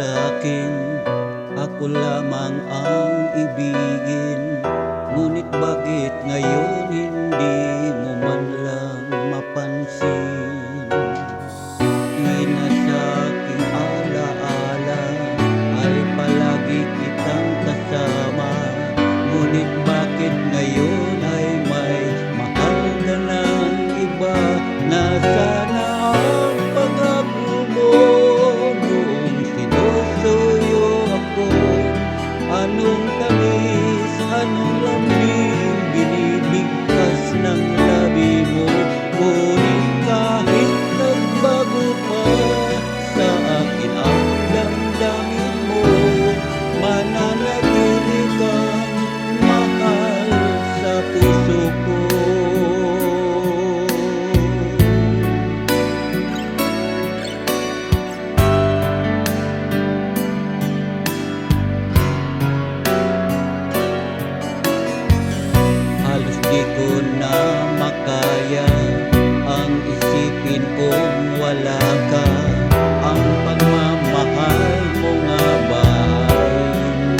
sa akin Ako lamang ang ibigin. Ngunit bakit ngayon hindi? mo kung wala ka Ang pagmamahal mo nga ba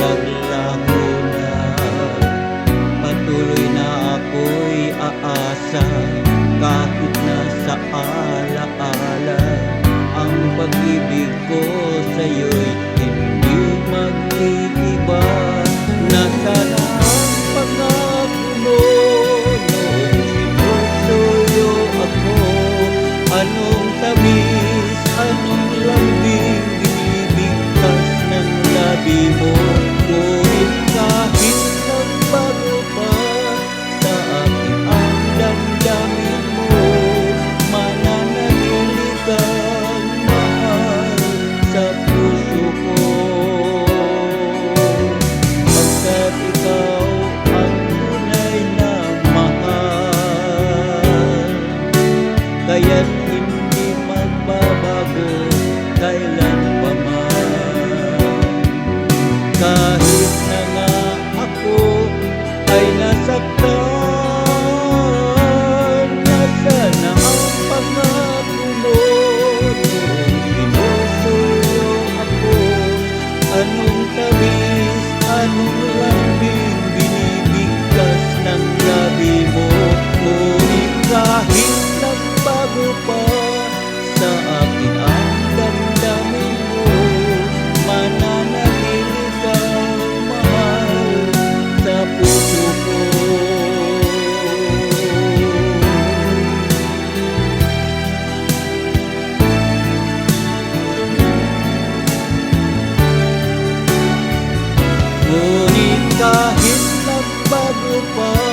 Naglako na? Patuloy na ako'y aasa kaya't hindi magbabago kailan pa man. Kahit 话